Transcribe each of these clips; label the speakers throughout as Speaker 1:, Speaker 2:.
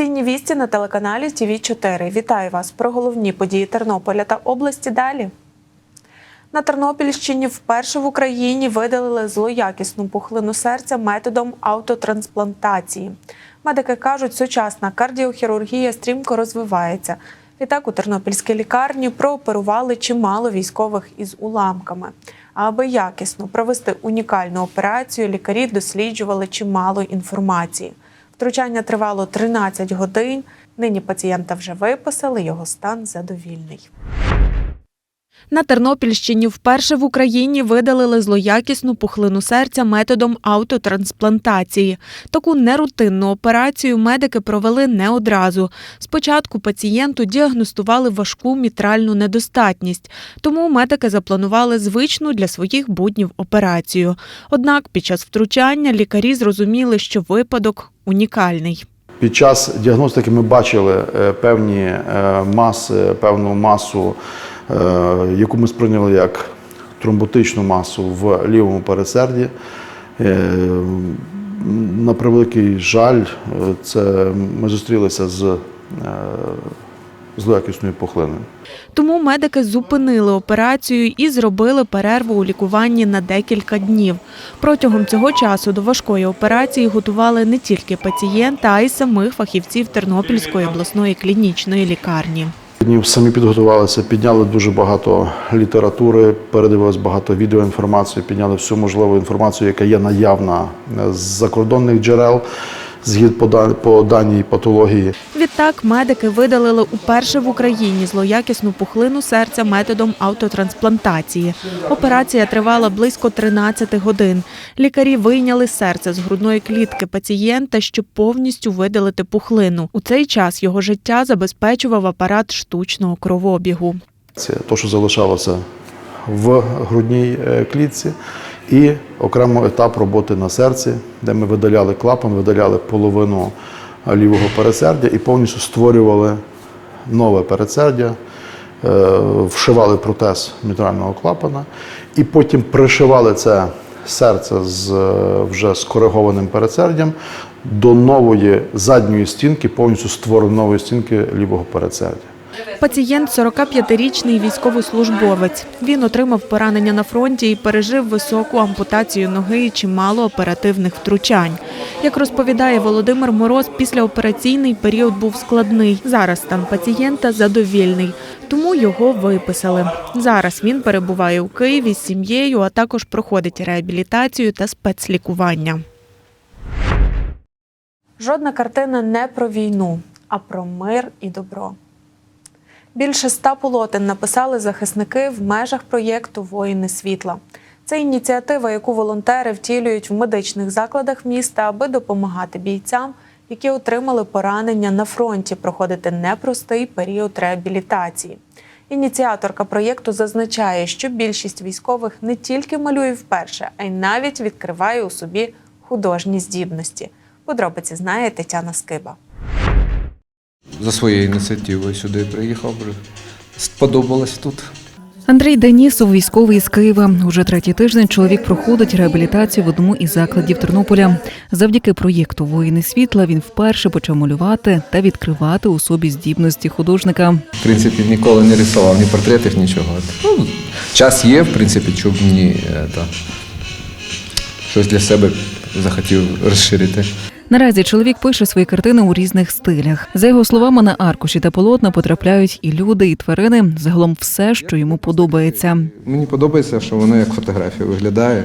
Speaker 1: Провінційні вісті на телеканалі ТВ 4 Вітаю вас про головні події Тернополя та області. Далі на Тернопільщині вперше в Україні видалили злоякісну пухлину серця методом автотрансплантації. Медики кажуть, сучасна кардіохірургія стрімко розвивається. Відтак у тернопільській лікарні прооперували чимало військових із уламками. Аби якісно провести унікальну операцію, лікарі досліджували чимало інформації. Втручання тривало 13 годин. Нині пацієнта вже виписали, його стан задовільний. На Тернопільщині вперше в Україні видалили злоякісну пухлину серця методом автотрансплантації. Таку нерутинну операцію медики провели не одразу. Спочатку пацієнту діагностували важку мітральну недостатність, тому медики запланували звичну для своїх буднів операцію. Однак під час втручання лікарі зрозуміли, що випадок унікальний.
Speaker 2: Під час діагностики ми бачили е, певні е, маси, певну масу, яку ми сприйняли як тромботичну масу в лівому пересерді. Е, На превеликий жаль, е, це ми зустрілися з е, злоякісною пухлиною.
Speaker 1: Тому медики зупинили операцію і зробили перерву у лікуванні на декілька днів. Протягом цього часу до важкої операції готували не тільки пацієнта, а й самих фахівців Тернопільської обласної клінічної лікарні.
Speaker 2: Днів самі підготувалися, підняли дуже багато літератури, передивилися багато відеоінформації, підняли всю можливу інформацію, яка є наявна з закордонних джерел, згід по даній патології.
Speaker 1: Відтак медики видалили уперше в Україні злоякісну пухлину серця методом автотрансплантації. Операція тривала близько 13 годин. Лікарі вийняли серце з грудної клітки пацієнта, щоб повністю видалити пухлину. У цей час його життя забезпечував апарат штучного кровообігу.
Speaker 2: Це те, що залишалося в грудній е, клітці, і окремо етап роботи на серці, де ми видаляли клапан, видаляли половину лівого пересердя і повністю створювали нове передсердя, е, вшивали протез мітрального клапана, і потім пришивали це серце з е, вже скоригованим передсердям до нової задньої стінки, повністю створеної нової стінки лівого передсердя.
Speaker 1: Пацієнт 45-річний військовослужбовець. Він отримав поранення на фронті і пережив високу ампутацію ноги і чимало оперативних втручань. Як розповідає Володимир Мороз, післяопераційний період був складний. Зараз стан пацієнта задовільний, тому його виписали. Зараз він перебуває у Києві з сім'єю, а також проходить реабілітацію та спецлікування. Жодна картина не про війну, а про мир і добро. Більше ста полотен написали захисники в межах проєкту Воїни світла. Це ініціатива, яку волонтери втілюють в медичних закладах міста, аби допомагати бійцям, які отримали поранення на фронті, проходити непростий період реабілітації. Ініціаторка проєкту зазначає, що більшість військових не тільки малює вперше, а й навіть відкриває у собі художні здібності. Подробиці знає Тетяна Скиба.
Speaker 3: За своєю ініціативою сюди приїхав. Сподобалось тут.
Speaker 4: Андрій Денісов, військовий з Києва. Уже третій тиждень чоловік проходить реабілітацію в одному із закладів Тернополя. Завдяки проєкту Воїни світла він вперше почав малювати та відкривати у собі здібності художника.
Speaker 3: В принципі, ніколи не рисував ні портретів, нічого. Ну, час є, в принципі, щоб мені е, та, щось для себе захотів розширити.
Speaker 4: Наразі чоловік пише свої картини у різних стилях. За його словами, на аркуші та полотна потрапляють і люди, і тварини. Загалом все, що йому подобається.
Speaker 3: Мені подобається, що воно як фотографія виглядає.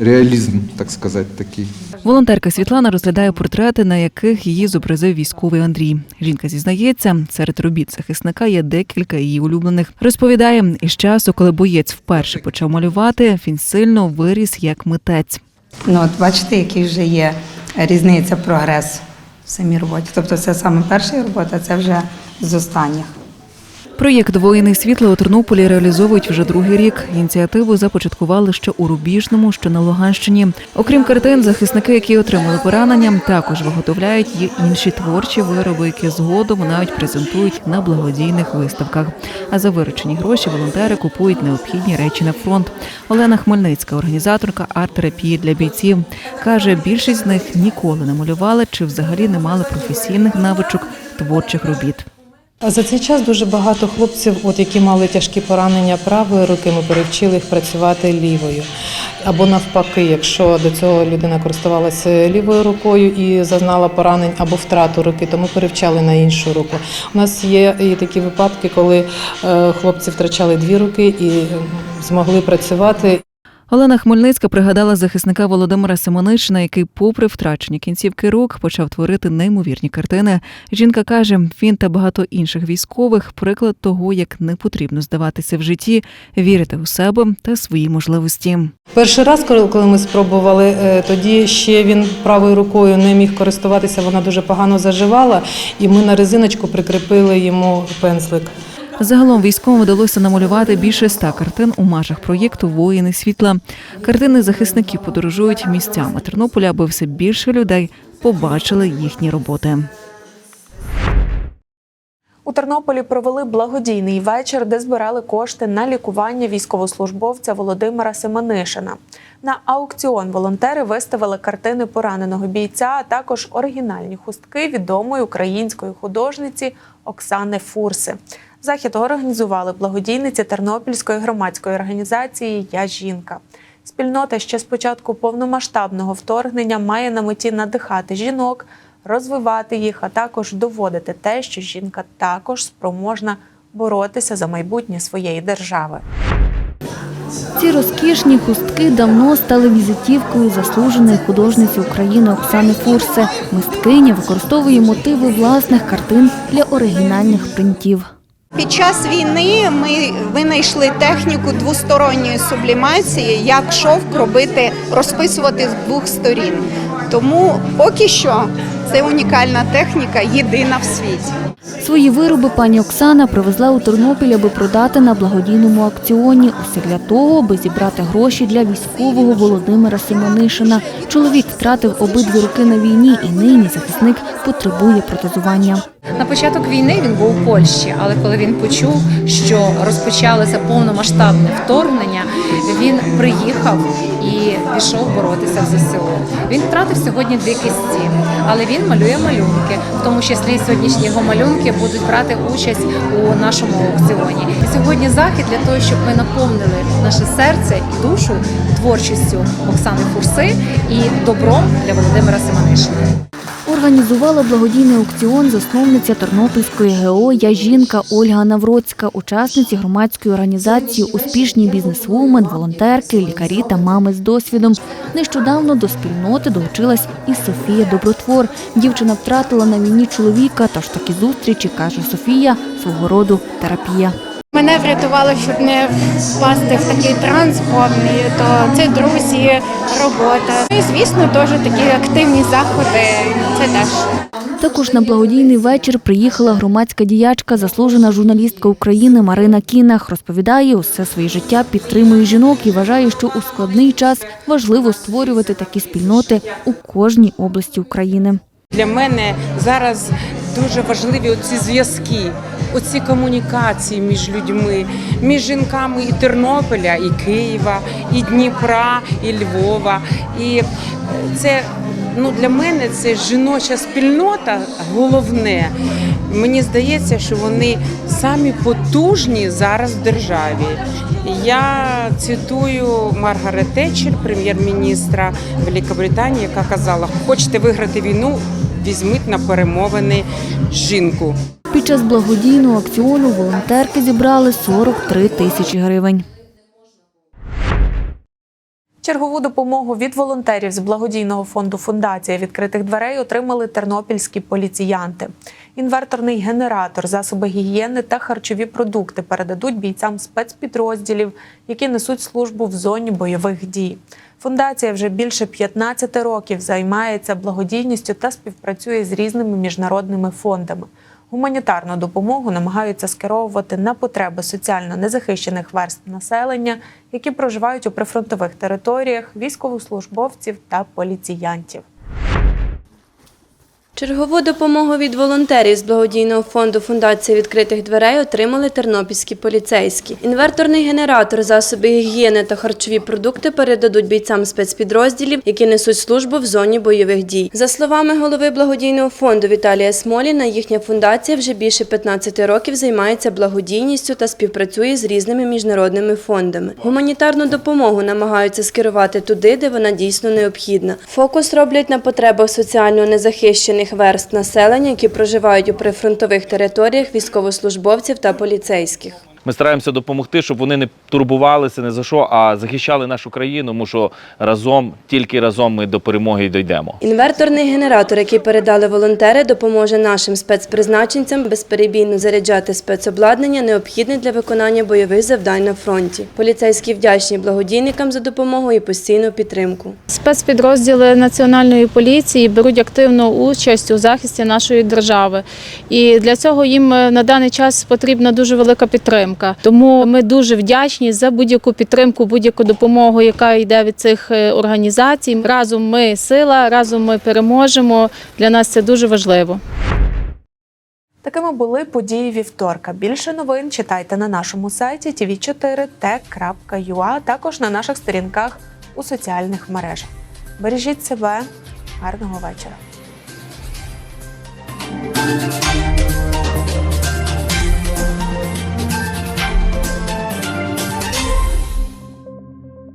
Speaker 3: Реалізм, так сказати, такий.
Speaker 4: Волонтерка Світлана розглядає портрети, на яких її зобразив військовий Андрій. Жінка зізнається, серед робіт захисника є декілька її улюблених. Розповідає, із часу, коли боєць вперше почав малювати, він сильно виріс як митець.
Speaker 5: Ну, от бачите, який вже є різниця, прогрес в самій роботі. Тобто це саме перша робота, це вже з останніх.
Speaker 4: Проєкт Воїни світла у Тернополі реалізовують вже другий рік. Ініціативу започаткували ще у Рубіжному, що на Луганщині. Окрім картин, захисники, які отримали поранення, також виготовляють і інші творчі вироби, які згодом навіть презентують на благодійних виставках. А за виручені гроші волонтери купують необхідні речі на фронт. Олена Хмельницька, організаторка арт-терапії для бійців, каже, більшість з них ніколи не малювали чи взагалі не мали професійних навичок творчих робіт.
Speaker 6: За цей час дуже багато хлопців, от які мали тяжкі поранення правої руки, ми перевчили їх працювати лівою. Або навпаки, якщо до цього людина користувалася лівою рукою і зазнала поранень або втрату руки, то ми перевчали на іншу руку. У нас є і такі випадки, коли е, хлопці втрачали дві руки і змогли працювати.
Speaker 4: Олена Хмельницька пригадала захисника Володимира Семенишина, який, попри втрачені кінцівки рук, почав творити неймовірні картини. Жінка каже, він та багато інших військових приклад того, як не потрібно здаватися в житті, вірити у себе та свої можливості.
Speaker 6: Перший раз, коли коли ми спробували, е, тоді ще він правою рукою не міг користуватися, вона дуже погано заживала, і ми на резиночку прикріпили йому пензлик.
Speaker 4: Загалом військовим вдалося намалювати більше ста картин у межах проєкту Воїни світла. Картини захисників подорожують місцями Тернополя, аби все більше людей побачили їхні роботи.
Speaker 1: У Тернополі провели благодійний вечір, де збирали кошти на лікування військовослужбовця Володимира Семенишина. На аукціон волонтери виставили картини пораненого бійця, а також оригінальні хустки відомої української художниці Оксани Фурси. Захід організували благодійниці Тернопільської громадської організації Я жінка. Спільнота ще з початку повномасштабного вторгнення має на меті надихати жінок, розвивати їх, а також доводити те, що жінка також спроможна боротися за майбутнє своєї держави.
Speaker 7: Ці розкішні хустки давно стали візитівкою заслуженої художниці України Оксани Фурсе. Мисткиня використовує мотиви власних картин для оригінальних принтів.
Speaker 8: Під час війни ми винайшли техніку двосторонньої сублімації, як шовк робити, розписувати з двох сторін. Тому поки що це унікальна техніка, єдина в світі.
Speaker 7: Свої вироби пані Оксана привезла у Тернопіль, аби продати на благодійному акціоні. Усе для того, аби зібрати гроші для військового Володимира Семенишина. Чоловік втратив обидві руки на війні, і нині захисник потребує протезування.
Speaker 9: На початок війни він був у Польщі, але коли він почув, що розпочалося повномасштабне вторгнення, він приїхав і пішов боротися в ЗСУ. Він втратив сьогодні дві кисті, але він малює малюнки, в тому числі сьогоднішні його малюнки будуть брати участь у нашому аукціоні. І сьогодні захід для того, щоб ми наповнили наше серце і душу творчістю Оксани Фурси і добром для Володимира Семенишина.
Speaker 7: Організувала благодійний аукціон засновниця Тернопільської ГО «Я жінка» Ольга Навроцька, учасниці громадської організації Успішні бізнесвумен, волонтерки, лікарі та мами з досвідом. Нещодавно до спільноти долучилась і Софія Добротвор. Дівчина втратила на війні чоловіка, тож такі зустрічі, каже Софія, свого роду терапія.
Speaker 10: Мене врятувало, щоб не впасти в такий транс повний, то це друзі, робота. Ну і звісно, теж такі активні заходи. Це теж.
Speaker 7: Також на благодійний вечір приїхала громадська діячка, заслужена журналістка України Марина Кінах. Розповідає, усе своє життя підтримує жінок і вважає, що у складний час важливо створювати такі спільноти у кожній області України.
Speaker 11: Для мене зараз дуже важливі оці зв'язки, оці комунікації між людьми, між жінками і Тернополя, і Києва, і Дніпра, і Львова. І е, це ну для мене це жіноча спільнота головне. Мені здається, що вони самі потужні зараз в державі. Я цитую Маргарет Тетчер, прем'єр-міністра Великобританії, яка казала: хочете виграти війну, візьміть на перемовини жінку.
Speaker 7: Під час благодійного акціону волонтерки зібрали 43 тисячі гривень.
Speaker 1: Чергову допомогу від волонтерів з благодійного фонду Фундація відкритих дверей отримали тернопільські поліціянти. Інверторний генератор, засоби гігієни та харчові продукти передадуть бійцям спецпідрозділів, які несуть службу в зоні бойових дій. Фундація вже більше 15 років займається благодійністю та співпрацює з різними міжнародними фондами. Гуманітарну допомогу намагаються скеровувати на потреби соціально незахищених верств населення, які проживають у прифронтових територіях, військовослужбовців та поліціянтів.
Speaker 12: Чергову допомогу від волонтерів з благодійного фонду Фундація відкритих дверей отримали тернопільські поліцейські. Інверторний генератор, засоби гігієни та харчові продукти передадуть бійцям спецпідрозділів, які несуть службу в зоні бойових дій. За словами голови благодійного фонду Віталія Смоліна, їхня фундація вже більше 15 років займається благодійністю та співпрацює з різними міжнародними фондами. Гуманітарну допомогу намагаються скерувати туди, де вона дійсно необхідна. Фокус роблять на потребах соціально незахищених верств населення, які проживають у прифронтових територіях військовослужбовців та поліцейських.
Speaker 13: Ми стараємося допомогти, щоб вони не турбувалися не за що, а захищали нашу країну, тому що разом, тільки разом ми до перемоги й дійдемо.
Speaker 12: Інверторний генератор, який передали волонтери, допоможе нашим спецпризначенцям безперебійно заряджати спецобладнання, необхідне для виконання бойових завдань на фронті. Поліцейські вдячні благодійникам за допомогу і постійну підтримку.
Speaker 10: Спецпідрозділи національної поліції беруть активну участь у захисті нашої держави, і для цього їм е, на даний час потрібна дуже велика підтримка. Тому ми дуже вдячні за будь-яку підтримку, будь-яку допомогу, яка йде від цих е, організацій. Разом ми сила, разом ми переможемо. Для нас це дуже важливо.
Speaker 1: Такими були події вівторка. Більше новин читайте на нашому сайті tv4t.ua, а також на наших сторінках у соціальних мережах. Бережіть себе, гарного вечора.